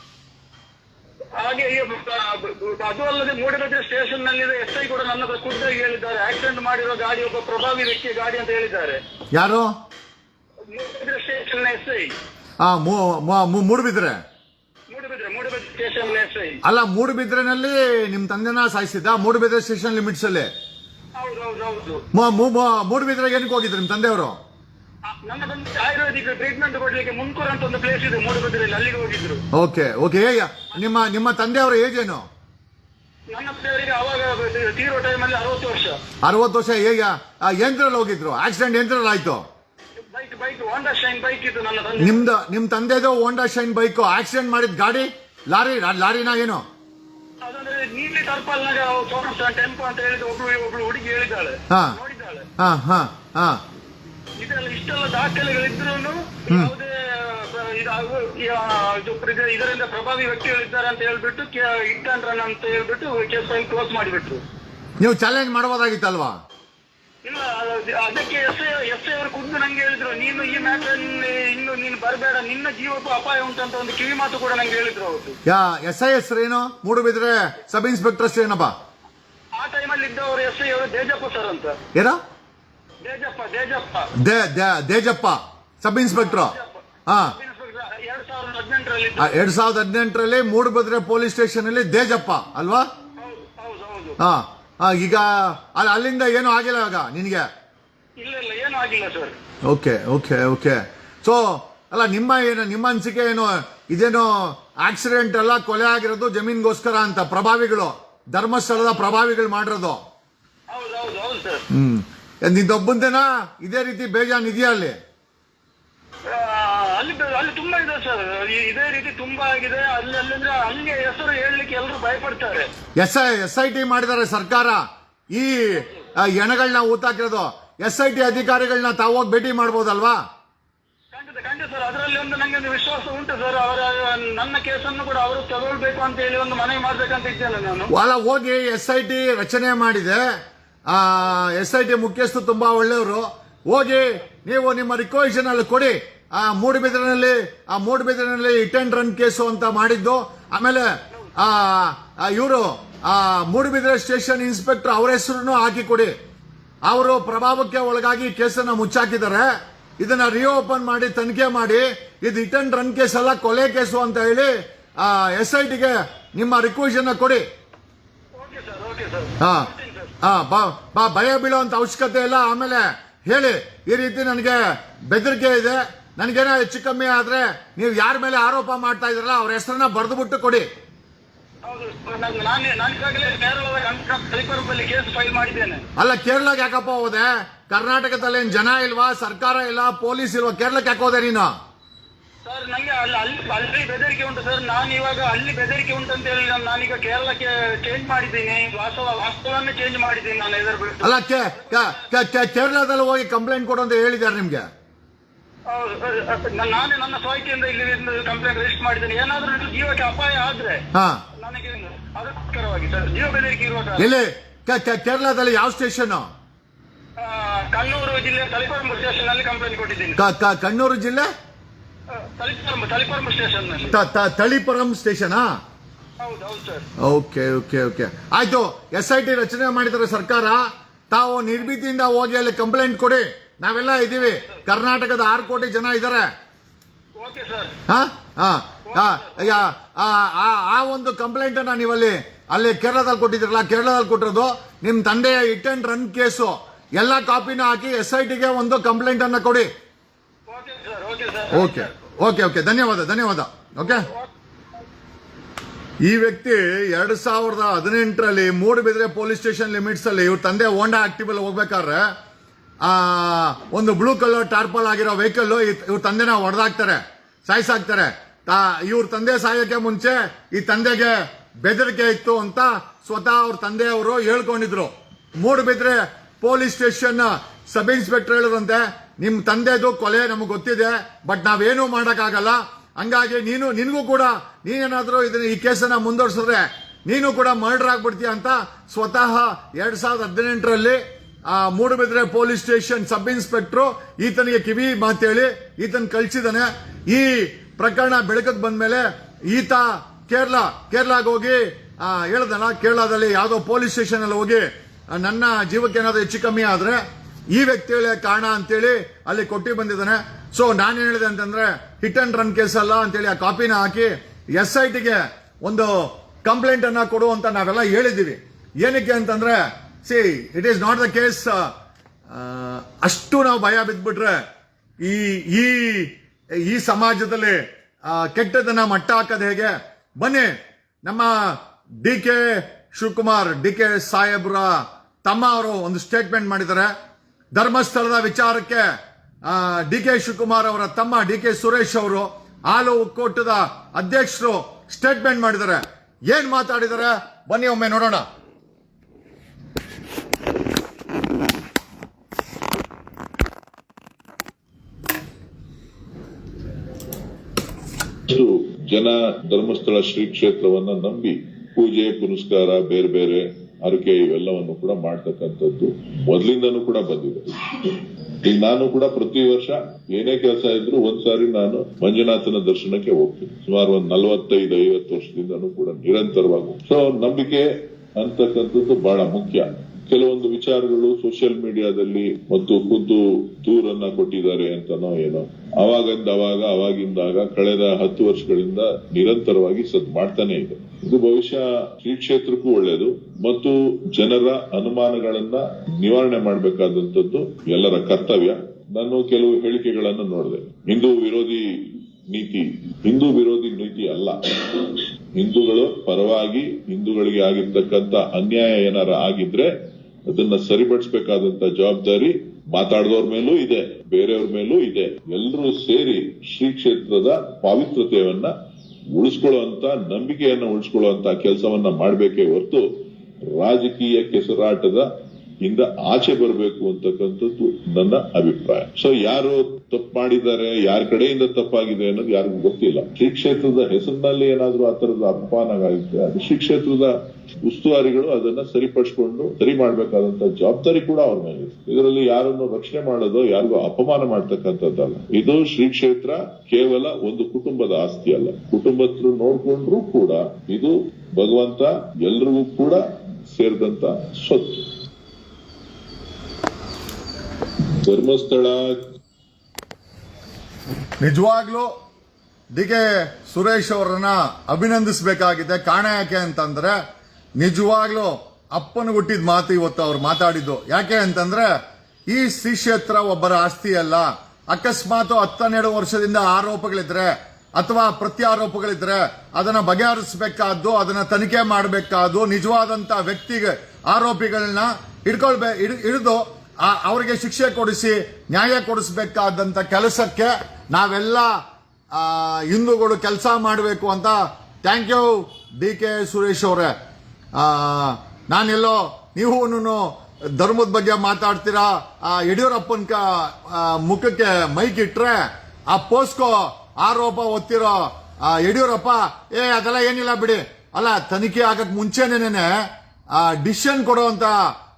ಹಾಗೆ ಈ ಬ- ಅದು ಅಲ್ಲದೆ ಮೂಡಬಿದ್ರೆ ಸ್ಟೇಷನ್ನಲ್ಲಿ ಎಸ್ ಐ ಕೂಡ ನನ್ನ ಹತ್ರ ಖುದ್ದಾಗಿ ಹೇಳಿದ್ದಾರೆ. ಆಕ್ಸಿಡೆಂಟ್ ಮಾಡಿರೋ ಗಾಡಿ ಒಬ್ಬ ಪ್ರಭಾವಿ ವ್ಯಕ್ತಿಯ ಗಾಡಿ ಅಂತ ಹೇಳಿದ್ದಾರೆ. ಯಾರು? Moodbidri station S I. ಮೂ- Moodbidri Moodbidri Moodbidri station S I ಅಲ್ಲ. ಮೂಡುಬಿದ್ರೆನಲ್ಲಿ ನಿಮ್ ತಂದೆನ ಸಾಯಿಸಿದ್ದ? ಮೂಡುಬಿದ್ರೆ ಸ್ಟೇಷನ್ ಲಿಮಿಟ್ಸ್ ಅಲ್ಲಿ. ಮೂಡುಬಿದ್ರೆಗೆ ಏನಕ್ಕೆ ಹೋಗಿದ್ರು ನಿಮ್ ತಂದೆಯವರು? ನನ್ನ ತಂದೆ ಆಯುರ್ವೇದಿಕ್ ಟ್ರೀಟ್ಮೆಂಟ್ ಕೊಡ್ಲಿಕ್ಕೆ ಮುನ್ಕೂರ್ ಅಂತ ಒಂದು ಪ್ಲೇಸ್ ಇದೆ ಮೂಡುಬಿದ್ರೆಯಲ್ಲಿ ಅಲ್ಲಿಗೆ ಹೋಗಿದ್ರು. ಓಕೆ ಓಕೆ ನಿಮ್ಮ ನಿಮ್ಮ ತಂದೆಯವರ ಏಜ್ ಏನು? ನನ್ನ ತಂದೆಯವರಿಗೆ ಅವಾಗ ತೀರೋ ಟೈಮಲ್ಲಿ ಅರವತ್ತು ವರ್ಷ. ಅರವತ್ತು ವರ್ಷ ಹೇಗ ಯಂತ್ರಲ್ಲಿ ಹೋಗಿದ್ರು. ಆಕ್ಸಿಡೆಂಟ್ ಯಂತ್ರಲ್ಲಿ ಆಯ್ತು. Bike bike Honda Shine bike ಇತ್ತು ನನ್ನ ತಂದೆ. ನಿಮ್ದು ನಿಮ್ ತಂದೆದು ಹೋಂಡಾ ಶೈನ್ ಬೈಕ್ ಆಕ್ಸಿಡೆಂಟ್ ಮಾಡಿದ ಗಾಡಿ? ಲಾರಿ ಲಾರಿನ ಏನು? ಅದಂದ್ರೆ ನೀಲಿ ಟರ್ಪಲ್ನಾಗ ಟೆಂಪೋ ಅಂತ ಹೇಳಿದ ಒಬ್ಳು ಒಬ್ಳು ಹುಡುಗಿ ಹೇಳಿದ್ದಾಳೆ. ಹಾ. ನೋಡಿದ್ದಾಳೆ. ಹಾ ಹಾ ಹಾ. ಇದೆಲ್ಲ ಇಷ್ಟೆಲ್ಲ ದಾಖಲೆಗಳಿದ್ರು ಯಾವುದೇ ಆ, ಇದು ಅವು- ಈ, ಆ, ಇದು ಪ್ರ- ಇದರಿಂದ ಪ್ರಭಾವಿ ವ್ಯಕ್ತಿಗಳಿದ್ದಾರೆ ಅಂತ ಹೇಳ್ಬಿಟ್ಟು ರನ್ ಅಂತ ಹೇಳ್ಬಿಟ್ಟು ಕೇಸ್ ಫೈಲ್ ಕ್ಲೋಸ್ ಮಾಡಿಬಿಟ್ರು. ನೀವು ಚಾಲೆಂಜ್ ಮಾಡಬಹುದಾಗಿತ್ತಲ್ವಾ ಇಲ್ಲ ಅದಕ್ಕೆ ಎಸ್ ಐ ಎಸ್ ಐ ಅವರು ಖುದ್ದು ನಂಗೆ ಹೇಳಿದ್ರು ನೀನು ಈ ಮ್ಯಾಟರ್ ಇನ್ನು ನೀನು ಬರಬೇಡ ನಿನ್ನ ಜೀವಕ್ಕೂ ಅಪಾಯ ಉಂಟಂತ ಒಂದು ಕಿವಿ ಮಾತು ಕೂಡ ನಂಗೆ ಹೇಳಿದ್ರು ಅವರು. ಯಾ ಎಸ್ ಐ ಎಸ್ ಏನು? ಮೂಡುಬಿದ್ರೆ ಸಬ್ ಇನ್ಸ್ಪೆಕ್ಟರ್ ಏನಪ್ಪ? ಆ ಟೈಮಲ್ಲಿ ಇದ್ದವರು ಎಸ್ ಐ ಅವರು ದೇಜಪ್ಪ ಸರ್ ಅಂತ. ಏನ? ದೇಜಪ್ಪ ದೇಜಪ್ಪ ದೇ ದೇ- ದೇಜಪ್ಪ ಸಬ್ ಇನ್ಸ್ಪೆಕ್ಟರ್ ಹಾ. ಎರಡ್ ಸಾವಿರದ ಹದಿನೆಂಟರಲ್ಲಿ ಎರಡ್ ಸಾವಿರದ ಹದಿನೆಂಟರಲ್ಲಿ ಮೂಡುಬಿದ್ರೆ ಪೊಲೀಸ್ ಸ್ಟೇಷನ್ ಅಲ್ಲಿ ದೇಜಪ್ಪ ಅಲ್ವಾ ಹಾ, ಈಗ ಅಲ್ಲಿ ಅಲ್ಲಿಂದ ಏನು ಆಗಿಲ್ಲ ಇವಾಗ ನಿನಗೆ? ಇಲ್ಲ ಇಲ್ಲ ಏನೂ ಆಗಿಲ್ಲ sir okay okay okay. So ಅಲ್ಲ ನಿಮ್ಮ ಏನು ನಿಮ್ಮ ಅನಿಸಿಕೆ ಏನು? ಇದೇನು ಆಕ್ಸಿಡೆಂಟ್ ಎಲ್ಲ ಕೊಲೆ ಆಗಿರೋದು ಜಮೀನ್ಗೋಸ್ಕರ ಅಂತ ಪ್ರಭಾವಿಗಳು ಧರ್ಮಸ್ಥಳದ ಪ್ರಭಾವಿಗಳು ಮಾಡಿರೋದು. ಹ್ಮ್. ನಿಂದೊಬ್ಬಂದೇನಾ? ಇದೇ ರೀತಿ ಬೇಜಾನ್ ಇದೆಯಾ ಅಲ್ಲಿ? ಅಲ್ಲಿ ಅಲ್ಲಿ ತುಂಬಾ ಇದೆ ಸರ್. ಇದೇ ರೀತಿ ತುಂಬಾ ಆಗಿದೆ. ಅಲ್ಲಿ ಅಲ್ಲಿಂದ್ರೆ ಹಂಗೆ ಹೆಸರು ಹೇಳಲಿಕ್ಕೆ ಎಲ್ಲರೂ ಭಯಪಡ್ತಾರೆ. S I S I T ಮಾಡಿದ್ದಾರೆ ಸರ್ಕಾರ. ಈ ಎಣಗಳನ್ನ ಊತಾಕಿರೋದು ಎಸ್ ಐ ಟಿ ಅಧಿಕಾರಿಗಳನ್ನ ಹೋಗಿ ಭೇಟಿ ಮಾಡ್ಬೋದಲ್ವಾ? ಖಂಡಿತ ಖಂಡಿತ ಸರ್. ಅದರಲ್ಲಿ ಒಂದು ನಂಗೆ ಒಂದು ವಿಶ್ವಾಸ ಉಂಟು ಸರ್. ಅವರ ನನ್ನ ಕೇಸನ್ನು ಕೂಡ ಅವರು ತಗೊಳ್ಬೇಕು ಅಂತ ಹೇಳಿ ಒಂದು ಮನವಿ ಮಾಡ್ಬೇಕಂತ ಇದ್ದೇನೆ ನಾನು. ಅಲ್ಲ ಹೋಗಿ ಎಸ್ ಐ ಟಿ ರಚನೆ ಮಾಡಿದೆ. ಎಸ್ ಐ ಟಿ ಮುಖ್ಯಸ್ಥರು ತುಂಬಾ ಒಳ್ಳೆಯವರು. ಹೋಗಿ ನೀವು ನಿಮ್ಮ ರಿಕ್ವೆಷನ್ ಅಲ್ಲಿ ಕೊಡಿ. ಆ ಮೂಡುಬಿದಿರಿನಲ್ಲಿ ಆ ಮೂಡುಬಿದಿರಿನಲ್ಲಿ ಹಿಟ್ ಅಂಡ್ ರನ್ ಕೇಸು ಅಂತ ಮಾಡಿದ್ದು. ಆಮೇಲೆ ಆ ಇವರು ಆ ಮೂಡುಬಿದಿರೆ ಸ್ಟೇಷನ್ ಇನ್ಸ್ಪೆಕ್ಟರ್ ಅವರ ಹೆಸರನ್ನು ಹಾಕಿ ಕೊಡಿ. ಅವರು ಪ್ರಭಾವಕ್ಕೆ ಒಳಗಾಗಿ ಕೇಸನ್ನ ಮುಚ್ಚಾಕಿದ್ದಾರೆ. ಇದನ್ನ ರಿಓಪನ್ ಮಾಡಿ ತನಿಖೆ ಮಾಡಿ ಇದು ಹಿಟ್ ಅಂಡ್ ರನ್ ಕೇಸ್ ಅಲ್ಲ ಕೊಲೆ ಕೇಸು ಅಂತ ಹೇಳಿ ಎಸ್ ಐ ಟಿಗೆ ನಿಮ್ಮ ರಿಕ್ವೆಷನ್ ಕೊಡಿ. ಬಾ ಭಯ ಬೀಳುವಂತ ಅವಶ್ಯಕತೆ ಇಲ್ಲ. ಆಮೇಲೆ ಹೇಳಿ ಈ ರೀತಿ ನನಗೆ ಬೆದರಿಕೆ ಇದೆ. ನನಗೇನೋ ಹೆಚ್ಚು ಕಮ್ಮಿ ಆದ್ರೆ ನೀವು ಯಾರ ಮೇಲೆ ಆರೋಪ ಮಾಡ್ತಾ ಇದ್ರಲ್ಲ ಅವ್ರ ಹೆಸರನ್ನ ಬರೆದು ಬಿಟ್ಟು ಕೊಡಿ. ಅಲ್ಲ ಕೇರಳಕ್ಕೆ ಯಾಕಪ್ಪ ಹೋದೆ? ಕರ್ನಾಟಕದಲ್ಲಿ ಏನ್ ಜನ ಇಲ್ವಾ? ಸರ್ಕಾರ ಇಲ್ಲ ಪೊಲೀಸ್ ಇಲ್ವಾ? ಕೇರಳಕ್ಕೆ ಯಾಕೆ ಹೋದೆ ನೀನು? ಸರ್ ನಂಗೆ ಅಲ್ಲಿ ಅಲ್ಲಿ ಬೆದರಿಕೆ ಉಂಟು ಸರ್. ನಾನು ಇವಾಗ ಅಲ್ಲಿ ಬೆದರಿಕೆ ಉಂಟು ಅಂತ ಹೇಳಿ ನಾನು- ನಾನೀಗ ಕೇರಳಕ್ಕೆ ಚೇಂಜ್ ಮಾಡಿದ್ದೀನಿ. ವಾಸ್ತವ ವಾಸ್ತವನ್ನೇ ಚೇಂಜ್ ಮಾಡಿದ್ದೀನಿ ನಾನು ಇದರ ಅಲ್ಲ ಕೇರಳದಲ್ಲಿ ಹೋಗಿ ಕಂಪ್ಲೇಂಟ್ ಕೊಡು ಅಂತ ಹೇಳಿದ್ದಾರೆ ನಿಮ್ಗೆ. ಹೌದು, ಸರ್, ನಾನು- ನಾನೇ ನನ್ನ ಸ್ವಾಯ್ಕೆಯಿಂದ ಇಲ್ಲಿ ಕಂಪ್ಲೇಂಟ್ ರಿಜಿಸ್ಟರ್ ಮಾಡಿದ್ದೇನೆ. ಏನಾದ್ರೂ ಜೀವಕ್ಕೆ ಅಪಾಯ ಆದ್ರೆ ಹಾ. ನನಗೆ ಅದಕ್ಕೋಸ್ಕರವಾಗಿ ಸರ್ ಜೀವ ಬೆದರಿಕೆ ಇರುವ ಕಾರಣ ಎಲ್ಲಿ ಕ- ಕ- ಕೇರಳದಲ್ಲಿ ಯಾವ ಸ್ಟೇಷನ್ ಆ, ಕಣ್ಣೂರು ಜಿಲ್ಲೆ ತಲಿಪರಂಬ ಸ್ಟೇಷನ್ನಲ್ಲಿ ಕಂಪ್ಲೇಂಟ್ ಕೊಟ್ಟಿದ್ದೀನಿ. ಕಣ್ಣೂರು ಜಿಲ್ಲೆ? ಆ, ತಲಿಪರಂಬ ತಲಿಪರಂಬ ಸ್ಟೇಷನ್ನಲ್ಲಿ ತ- ತ- ತಳಿಪುರಂ ಸ್ಟೇಷನಾ ಹೌದು ಹೌದು ಸರ್. Okay okay okay. ಆಯ್ತು ಎಸ್ ಐ ಟಿ ರಚನೆ ಮಾಡಿದರೆ ಸರ್ಕಾರ. ತಾವು ನಿರ್ಭೀತಿಯಿಂದ ಹೋಗಿ ಅಲ್ಲಿ ಕಂಪ್ಲೇಂಟ್ ಕೊಡಿ. ನಾವೆಲ್ಲ ಇದ್ದೀವಿ. ಕರ್ನಾಟಕದ ಆರು ಕೋಟಿ ಜನ ಇದ್ದಾರೆ. ಆ, ಆ ಆ- ಆ ಒಂದು ಕಂಪ್ಲೇಂಟ್ ಅನ್ನ ನೀವಲ್ಲಿ ಅಲ್ಲಿ ಕೇರಳದಲ್ಲಿ ಕೊಟ್ಟಿದ್ರಲ್ಲ ಕೇರಳದಲ್ಲಿ ಕೊಟ್ಟಿರೋದು ನಿಮ್ ತಂದೆಯ ಇಟ್ ಅಂಡ್ ರನ್ ಕೇಸು. ಎಲ್ಲ ಕಾಪಿನ ಹಾಕಿ ಎಸ್ ಐ ಟಿಗೆ ಒಂದು ಕಂಪ್ಲೇಂಟ್ ಅನ್ನ ಕೊಡಿ. Okay okay okay. ಧನ್ಯವಾದ ಧನ್ಯವಾದ. ಓಕೆ? ಈ ವ್ಯಕ್ತಿ ಎರಡು ಸಾವಿರದ ಹದಿನೆಂಟರಲ್ಲಿ ಮೂಡುಬಿದ್ರೆ ಪೊಲೀಸ್ ಸ್ಟೇಷನ್ ಲಿಮಿಟ್ಸ್ ಅಲ್ಲಿ ಇವ್ರ ತಂದೆ ಹೋಂಡಾ ಆಕ್ಟಿವ್ ಅಲ್ಲಿ ಹೋಗ್ಬೇಕಾದ್ರೆ ಒಂದು ಬ್ಲೂ ಕಲರ್ ಟಾರ್ಪಲ್ ಆಗಿರೋ ವೆಹಿಕಲ್ ಇವ್ರ ತಂದೆನ ಹೊಡೆದಾಕ್ತಾರೆ ಸಾಯಿಸಾಕ್ತಾರೆ. ಇವ್ರ ತಂದೆ ಸಾಯೋಕ್ಕೆ ಮುಂಚೆ ಈ ತಂದೆಗೆ ಬೆದರಿಕೆ ಇತ್ತು ಅಂತ ಸ್ವತಃ ಅವ್ರ ತಂದೆಯವರು ಹೇಳ್ಕೊಂಡಿದ್ರು. Moodbidri police station sub inspector ಹೇಳಿದ್ರಂತೆ ನಿಮ್ ತಂದೆದು ಕೊಲೆ ನಮಗೆ ಗೊತ್ತಿದೆ, ಬಟ್ ನಾವೇನು ಮಾಡೋಕ್ಕಾಗಲ್ಲ. ಹಂಗಾಗಿ ನೀನು, ನಿನಗೂ ಕೂಡ ನೀನೇನಾದರೂ ಇದನ್ನ ಈ ಕೇಸನ್ನ ಮುಂದುವರ್ಸಿದ್ರೆ ನೀನು ಕೂಡ ಮರ್ಡರ್ ಆಗ್ಬಿಡ್ತೀಯ ಅಂತ ಸ್ವತಃ ಎರಡ್ ಸಾವಿರದ ಹದಿನೆಂಟರಲ್ಲಿ ಆ Moodbidri police station sub inspector ಈತನಿಗೆ ಕಿವಿ ಮಾತೇಳಿ, ಈತನ್ ಕಳ್ಸಿದಾನೆ. ಈ ಪ್ರಕರಣ ಬೆಳಕಕ್ಕೆ ಬಂದ್ಮೇಲೆ ಈತ ಕೇರಳ, ಕೇರಳಗೆ ಹೋಗಿ ಹೇಳ್ದಲ್ಲ, ಕೇರಳದಲ್ಲಿ ಯಾವುದೋ ಪೊಲೀಸ್ ಸ್ಟೇಷನ್ ಅಲ್ಲಿ ಹೋಗಿ ನನ್ನ ಜೀವಕ್ಕೆ ಏನಾದ್ರು ಹೆಚ್ಚು ಕಮ್ಮಿ ಆದ್ರೆ ಈ ವ್ಯಕ್ತಿಗಳೇ ಕಾರಣ ಅಂತೇಳಿ ಅಲ್ಲಿ ಕೊಟ್ಟಿ ಬಂದಿದ್ದಾನೆ. ಸೊ ನಾನು ಹೇಳಿದೆ ಅಂತಂದ್ರೆ ಹಿಟ್ ಅಂಡ್ ರನ್ ಕೇಸ್ ಅಲ್ಲ ಅಂತೇಳಿ ಆ ಕಾಪಿನ ಹಾಕಿ ಎಸ್ ಐ ಟಿಗೆ ಒಂದು ಕಂಪ್ಲೇಂಟ್ ಅನ್ನ ಕೊಡು ಅಂತ ನಾವೆಲ್ಲ ಹೇಳಿದ್ದೀವಿ. ಏನಕ್ಕೆ ಅಂತಂದ್ರೆ see it is not the case ಅಷ್ಟು ನಾವು ಭಯ ಬಿದ್ದುಬಿಟ್ರೆ ಈ ಈ ಈ ಸಮಾಜದಲ್ಲಿ ಕೆಟ್ಟದನ್ನ ಮಟ್ಟ ಹಾಕೋದು ಹೇಗೆ? ಬನ್ನಿ, ನಮ್ಮ D K Shivakumar, D K ಸಾಹೇಬ್ರ ತಮ್ಮ ಅವರು ಒಂದು ಸ್ಟೇಟ್ಮೆಂಟ್ ಮಾಡಿದ್ದಾರೆ. ಧರ್ಮಸ್ಥಳದ ವಿಚಾರಕ್ಕೆ ಡಿ ಕೆ ಶಿವಕುಮಾರ್ ಅವರ ತಮ್ಮ ಡಿ ಕೆ ಸುರೇಶ್ ಅವರು ಹಾಲು ಒಕ್ಕೂಟದ ಅಧ್ಯಕ್ಷರು ಸ್ಟೇಟ್ಮೆಂಟ್ ಮಾಡಿದ್ದಾರೆ. ಏನ್ ಮಾತಾಡಿದ್ದಾರೆ? ಬನ್ನಿ ಒಮ್ಮೆ ನೋಡೋಣ. ಜನ ಧರ್ಮಸ್ಥಳ ಶ್ರೀ ಕ್ಷೇತ್ರವನ್ನ ನಂಬಿ ಪೂಜೆ, ಪುನಸ್ಕಾರ, ಬೇರೆ ಬೇರೆ ಹರಕೆ ಇವೆಲ್ಲವನ್ನು ಕೂಡ ಮಾಡ್ತಕ್ಕಂಥದ್ದು. ಮೊದಲಿಂದನೂ ಕೂಡ ಬಂದಿದೆ. ಈಗ ನಾನು ಕೂಡ ಪ್ರತಿ ವರ್ಷ ಏನೇ ಕೆಲಸ ಇದ್ರು ಒಂದ್ಸಾರಿ ನಾನು ಮಂಜುನಾಥನ ದರ್ಶನಕ್ಕೆ ಹೋಗ್ತೀನಿ. ಸುಮಾರು ಒಂದ್ ನಲವತ್ತೈದು, ಐವತ್ತು ವರ್ಷದಿಂದನೂ ಕೂಡ ನಿರಂತರವಾಗಿ ಸೊ ನಂಬಿಕೆ ಅಂತಕ್ಕಂಥದ್ದು ಬಹಳ ಮುಖ್ಯ. ಕೆಲವೊಂದು ವಿಚಾರಗಳು ಸೋಷಿಯಲ್ ಮೀಡಿಯಾದಲ್ಲಿ ಮತ್ತು ಖುದ್ದು ದೂರನ್ನ ಕೊಟ್ಟಿದ್ದಾರೆ ಅಂತನೋ ಏನೋ. ಅವಾಗಿಂದ ಅವಾಗ, ಅವಾಗಿಂದಾಗ ಕಳೆದ ಹತ್ತು ವರ್ಷಗಳಿಂದ ನಿರಂತರವಾಗಿ ಸದ್ ಮಾಡ್ತಾನೆ ಇದೆ. ಇದು ಬಹುಶಃ ಶ್ರೀ ಕ್ಷೇತ್ರಕ್ಕೂ ಒಳ್ಳೆಯದು ಮತ್ತು ಜನರ ಅನುಮಾನಗಳನ್ನ ನಿವಾರಣೆ ಮಾಡಬೇಕಾದಂಥದ್ದು ಎಲ್ಲರ ಕರ್ತವ್ಯ. ನಾನು ಕೆಲವು ಹೇಳಿಕೆಗಳನ್ನು ನೋಡಿದೆ. ಹಿಂದೂ ವಿರೋಧಿ ನೀತಿ. ಹಿಂದೂ ವಿರೋಧಿ ನೀತಿ ಅಲ್ಲ. ಹಿಂದೂಗಳು ಪರವಾಗಿ ಹಿಂದೂಗಳಿಗೆ ಆಗಿರ್ತಕ್ಕಂಥ ಅನ್ಯಾಯ ಏನಾರ ಆಗಿದ್ರೆ ಅದನ್ನ ಸರಿಪಡಿಸಬೇಕಾದಂತ ಜವಾಬ್ದಾರಿ ಮಾತಾಡಿದವ್ರ ಮೇಲೂ ಇದೆ, ಬೇರೆಯವ್ರ ಮೇಲೂ ಇದೆ. ಎಲ್ಲರೂ ಸೇರಿ ಶ್ರೀ ಕ್ಷೇತ್ರದ ಪಾವಿತ್ರತೆಯನ್ನ ಉಳಿಸ್ಕೊಳ್ಳುವಂತ, ನಂಬಿಕೆಯನ್ನ ಉಳಿಸ್ಕೊಳ್ಳುವಂತ ಕೆಲಸವನ್ನ ಮಾಡಬೇಕೇ ಹೊರತು ರಾಜಕೀಯ ಕೆಸರಾಟದ ಇಂದ ಆಚೆ ಬರಬೇಕು ಅಂತಕ್ಕಂಥದ್ದು ನನ್ನ ಅಭಿಪ್ರಾಯ. ಸೊ ಯಾರು ತಪ್ಪು ಮಾಡಿದ್ದಾರೆ, ಯಾರ ಕಡೆಯಿಂದ ತಪ್ಪಾಗಿದೆ ಅನ್ನೋದು ಯಾರಿಗೂ ಗೊತ್ತಿಲ್ಲ. ಶ್ರೀ ಕ್ಷೇತ್ರದ ಹೆಸರಿನಲ್ಲಿ ಏನಾದ್ರೂ ಆ ತರದ ಅಪಮಾನ ಆಗಿದ್ರೆ ಅದು ಶ್ರೀ ಕ್ಷೇತ್ರದ ಉಸ್ತುವಾರಿಗಳು ಅದನ್ನ ಸರಿಪಡಿಸಿಕೊಂಡು ಸರಿ ಮಾಡಬೇಕಾದಂತ ಜವಾಬ್ದಾರಿ ಕೂಡ ಅವ್ರ ಮೇಲೆ ಇದರಲ್ಲಿ ಯಾರನ್ನು ರಕ್ಷಣೆ ಮಾಡೋದು, ಯಾರಿಗೂ ಅಪಮಾನ ಮಾಡ್ತಕ್ಕಂಥದ್ದಲ್ಲ. ಇದು ಶ್ರೀ ಕ್ಷೇತ್ರ ಕೇವಲ ಒಂದು ಕುಟುಂಬದ ಆಸ್ತಿ ಅಲ್ಲ. ಕುಟುಂಬಸ್ಥರು ನೋಡ್ಕೊಂಡ್ರು ಕೂಡ ಇದು ಭಗವಂತ ಎಲ್ರಿಗೂ ಕೂಡ ಸೇರಿದಂತ ಸ್ವತ್ತು. ಧರ್ಮಸ್ಥಳ. ನಿಜವಾಗ್ಲೂ ಡಿ ಕೆ ಸುರೇಶ್ ಅವರನ್ನ ಅಭಿನಂದಿಸಬೇಕಾಗಿದೆ. ಕಾರಣ ಯಾಕೆ ಅಂತಂದ್ರೆ ನಿಜವಾಗ್ಲೂ ಅಪ್ಪನ ಹುಟ್ಟಿದ ಮಾತು ಇವತ್ತು ಅವ್ರು ಮಾತಾಡಿದ್ದು. ಯಾಕೆ ಅಂತಂದ್ರೆ ಈ ಶಿಷ್ಯತ್ರ ಒಬ್ಬರ ಆಸ್ತಿ ಅಲ್ಲ. ಅಕಸ್ಮಾತ್ ಹತ್ತನ್ನೆರಡು ವರ್ಷದಿಂದ ಆರೋಪಗಳಿದ್ರೆ ಅಥವಾ ಪ್ರತ್ಯಾರೋಪಗಳಿದ್ರೆ ಅದನ್ನ ಬಗೆಹರಿಸಬೇಕಾದ್ದು, ಅದನ್ನ ತನಿಖೆ ಮಾಡಬೇಕಾದ್ದು ನಿಜವಾದಂತ ವ್ಯಕ್ತಿಗೆ ಆರೋಪಿಗಳನ್ನ ಹಿಡ್ಕೊಳ್ಬೇ ಹಿಡ್- ಹಿಡಿದು ಅವರಿಗೆ ಶಿಕ್ಷೆ ಕೊಡಿಸಿ ನ್ಯಾಯ ಕೊಡಿಸಬೇಕಾದಂತ ಕೆಲಸಕ್ಕೆ ನಾವೆಲ್ಲ ಹಿಂದೂಗಳು ಕೆಲಸ ಮಾಡಬೇಕು ಅಂತ thank you D K Suresh ಅವರೇ. ನಾನೆಲ್ಲೋ ನೀವು ಧರ್ಮದ ಬಗ್ಗೆ ಮಾತಾಡ್ತೀರಾ? ಆ ಯಡಿಯೂರಪ್ಪನ ಕ ಮುಖಕ್ಕೆ ಮೈಕ್ ಇಟ್ರೆ ಆ ಪೋಸ್ಕೋ ಆರೋಪ ಒತ್ತಿರೋ ಆ, ಯಡಿಯೂರಪ್ಪ ಏ ಅದೆಲ್ಲ ಏನಿಲ್ಲ ಬಿಡಿ. ಅಲ್ಲ ತನಿಖೆ ಆಗಕ್ ಮುಂಚೆನೇನೆ ಡಿಸಿಷನ್ ಕೊಡುವಂತ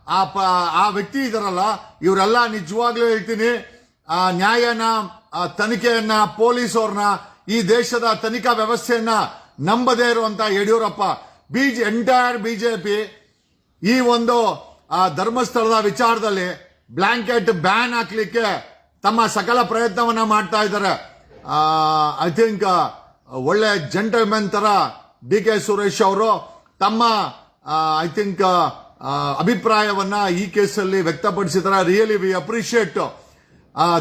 ಆ ಪ- ಆ ವ್ಯಕ್ತಿ ಇದಾರಲ್ಲ, ಇವರೆಲ್ಲ ನಿಜವಾಗ್ಲೂ ಹೇಳ್ತೀನಿ, ಆ ನ್ಯಾಯನ, ಆ ತನಿಖೆಯನ್ನ ಪೊಲೀಸ್ ಅವ್ರನ್ನ ಈ ದೇಶದ ತನಿಖಾ ವ್ಯವಸ್ಥೆಯನ್ನ ನಂಬದೇ ಇರುವಂತ ಯಡಿಯೂರಪ್ಪ. ಬಿಜೆ, ಎಂಟೈರ್ ಬಿಜೆಪಿ ಈ ಒಂದು, ಆ ಧರ್ಮಸ್ಥಳದ ವಿಚಾರದಲ್ಲಿ ಬ್ಲಾಂಕೆಟ್ ಬ್ಯಾನ್ ಹಾಕ್ಲಿಕ್ಕೆ ತಮ್ಮ ಸಕಲ ಪ್ರಯತ್ನವನ್ನ ಮಾಡ್ತಾ ಇದ್ದಾರೆ. ಐ ಥಿಂಕ್ ಒಳ್ಳೆ ಜಂಟಲ್ಮೆನ್ ತರ ಡಿ ಕೆ ಸುರೇಶ್ ಅವರು ತಮ್ಮ ಐ ಥಿಂಕ್ ಅಭಿಪ್ರಾಯವನ್ನ ಈ ಕೇಸಲ್ಲಿ ವ್ಯಕ್ತಪಡಿಸಿದಾರೆ ರಿಯಲಿ ವಿ ಅಪ್ರಿಶಿಯೇಟ್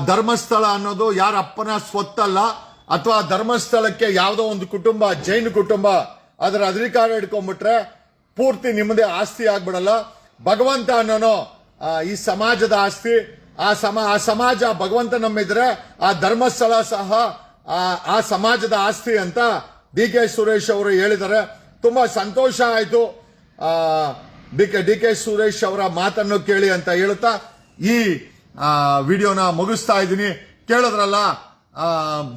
ಧರ್ಮಸ್ಥಳ ಅನ್ನೋದು ಯಾರ ಅಪ್ಪನ ಸ್ವತ್ತಲ್ಲ, ಅಥವಾ ಧರ್ಮಸ್ಥಳಕ್ಕೆ ಯಾವುದೋ ಒಂದು ಕುಟುಂಬ, ಜೈನ ಕುಟುಂಬ, ಅದರ ಅಧಿಕಾರ ಹಿಡ್ಕೊಂಡ್ಬಿಟ್ರೆ ಪೂರ್ತಿ ನಿಮ್ಮದೇ ಆಸ್ತಿ ಆಗ್ಬಿಡಲ್ಲ. ಭಗವಂತ ಅನ್ನೋನು ಈ ಸಮಾಜದ ಆಸ್ತಿ, ಆ ಸಮ, ಆ ಸಮಾಜ ಭಗವಂತ ನಮ್ಮಿದ್ರೆ ಆ ಧರ್ಮಸ್ಥಳ ಸಹ, ಆ ಆ ಸಮಾಜದ ಆಸ್ತಿ ಅಂತ ಡಿ ಕೆ ಸುರೇಶ್ ಅವರು ಹೇಳಿದ್ದಾರೆ. ತುಂಬಾ ಸಂತೋಷ ಆಯ್ತು. D K D K Suresh ಅವರ ಮಾತನ್ನು ಕೇಳಿ ಅಂತ ಹೇಳುತ್ತಾ ಈ ವಿಡಿಯೋನ ಮುಗಿಸ್ತಾ ಇದ್ದೀನಿ. ಕೇಳಿದ್ರಲ್ಲ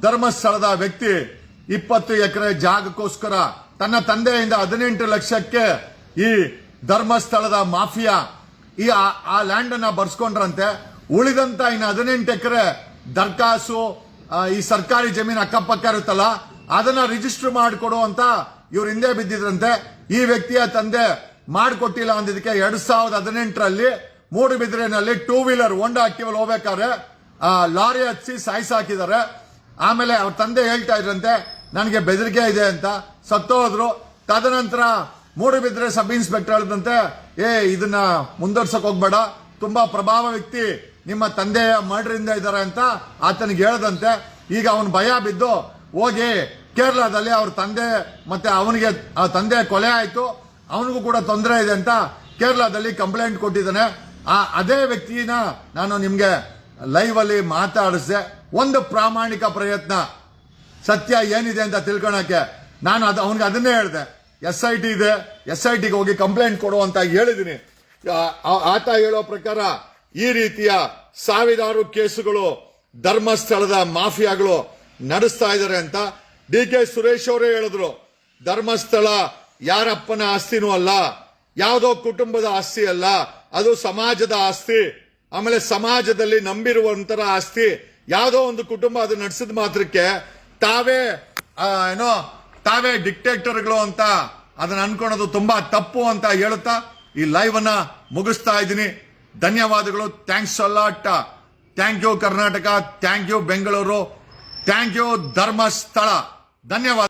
ಧರ್ಮಸ್ಥಳದ ವ್ಯಕ್ತಿ ಇಪ್ಪತ್ತು ಎಕರೆ ಜಾಗಕ್ಕೋಸ್ಕರ ತನ್ನ ತಂದೆಯಿಂದ ಹದಿನೆಂಟು ಲಕ್ಷಕ್ಕೆ ಈ ಧರ್ಮಸ್ಥಳದ ಮಾಫಿಯಾ, ಈ, ಆ- ಲ್ಯಾಂಡ್ ಅನ್ನ ಬರ್ಸ್ಕೊಂಡ್ರಂತೆ. ಉಳಿದಂತ ಇನ್ನು ಹದಿನೆಂಟು ಎಕರೆ ದರ್ಖಾಸು ಈ ಸರ್ಕಾರಿ ಜಮೀನು ಅಕ್ಕಪಕ್ಕ ಇರುತ್ತಲ್ಲ, ಅದನ್ನ ರಿಜಿಸ್ಟರ್ ಮಾಡಿಕೊಡು ಅಂತ ಇವ್ರು ಹಿಂದೆ ಬಿದ್ದಿದ್ರಂತೆ. ಈ ವ್ಯಕ್ತಿಯ ತಂದೆ ಮಾಡಿಕೊಟ್ಟಿಲ್ಲ ಅಂದಿದ್ದಕ್ಕೆ ಎರಡ್ ಸಾವಿರದ ಹದಿನೆಂಟರಲ್ಲಿ ಮೂಡುಬಿದ್ರೆನಲ್ಲಿ ಟೂ ವೀಲರ್ ಒಂಡ ಹಾಕಿ ಹೋಗ್ಬೇಕಾದ್ರೆ ಲಾರಿ ಹಚ್ಚಿ ಸಾಯಿಸಾಕಿದ್ದಾರೆ ಆಮೇಲೆ ಅವ್ರ ತಂದೆ ಹೇಳ್ತಾ ಇದ್ರಂತೆ, ನನಗೆ ಬೆದರಿಕೆ ಇದೆ ಅಂತ. ಸತ್ತೋದ್ರು ತದನಂತರ ಮೂಡುಬಿದ್ರೆ ಸಬ್ ಇನ್ಸ್ಪೆಕ್ಟರ್ ಹೇಳಿದಂತೆ ಏ, ಇದನ್ನ ಮುಂದುವರ್ಸಕ್ ಹೋಗ್ಬೇಡ. ತುಂಬಾ ಪ್ರಭಾವ ವ್ಯಕ್ತಿ ನಿಮ್ಮ ತಂದೆಯ ಮರ್ಡರಿಂದ ಇದ್ದಾರೆ ಅಂತ ಆತನಿಗೆ ಹೇಳದಂತೆ. ಈಗ ಅವನು ಭಯ ಬಿದ್ದು ಹೋಗಿ ಕೇರಳದಲ್ಲಿ ಅವ್ರ ತಂದೆ ಮತ್ತೆ ಅವನಿಗೆ, ಆ ತಂದೆ ಕೊಲೆ ಆಯ್ತು. ಅವನಿಗೂ ಕೂಡ ತೊಂದರೆ ಇದೆ ಅಂತ ಕೇರಳದಲ್ಲಿ ಕಂಪ್ಲೇಂಟ್ ಕೊಟ್ಟಿದ್ದಾನೆ. ಆ, ಅದೇ ವ್ಯಕ್ತಿನ ನಾನು ನಿಮ್ಗೆ ಲೈವ್ ಅಲ್ಲಿ ಮಾತಾಡಿಸಿದೆ. ಒಂದು ಪ್ರಾಮಾಣಿಕ ಪ್ರಯತ್ನ. ಸತ್ಯ ಏನಿದೆ ಅಂತ ತಿಳ್ಕೊಳಕ್ಕೆ ನಾನು ಅದು, ಅವನಿಗೆ ಅದನ್ನೇ ಹೇಳಿದೆ. ಎಸ್ ಐ ಟಿ ಇದೆ. ಎಸ್ ಐ ಟಿಗೆ ಹೋಗಿ ಕಂಪ್ಲೇಂಟ್ ಕೊಡು ಅಂತ ಹೇಳಿದ್ದೀನಿ. ಆತ ಹೇಳೋ ಪ್ರಕಾರ ಈ ರೀತಿಯ ಸಾವಿರಾರು ಕೇಸುಗಳು ಧರ್ಮಸ್ಥಳದ ಮಾಫಿಯಾಗಳು ನಡೆಸ್ತಾ ಇದ್ದಾರೆ ಅಂತ ಡಿ ಕೆ ಸುರೇಶ್ ಅವರೇ ಹೇಳಿದ್ರು. ಧರ್ಮಸ್ಥಳ ಯಾರಪ್ಪನ ಆಸ್ತಿನೂ ಅಲ್ಲ. ಯಾವುದೋ ಕುಟುಂಬದ ಆಸ್ತಿ ಅಲ್ಲ. ಅದು ಸಮಾಜದ ಆಸ್ತಿ. ಆಮೇಲೆ ಸಮಾಜದಲ್ಲಿ ನಂಬಿರುವಂತರ ಆಸ್ತಿ. ಯಾವುದೋ ಒಂದು ಕುಟುಂಬ ಅದು ನಡೆಸಿದ ಮಾತ್ರಕ್ಕೆ ತಾವೇ ಏನೋ, ತಾವೇ ಡಿಕ್ಟೇಟರ್ಗಳು ಅಂತ ಅದನ್ನ ಅನ್ಕೊಳೋದು ತುಂಬಾ ತಪ್ಪು ಅಂತ ಹೇಳುತ್ತಾ ಈ ಲೈವ್ ಅನ್ನ ಮುಗಿಸ್ತಾ ಇದ್ದೀನಿ. ಧನ್ಯವಾದಗಳು. Thanks a lot thank you Karnataka thank you Bengaluru thank you Dharmasthala ಧನ್ಯವಾದ.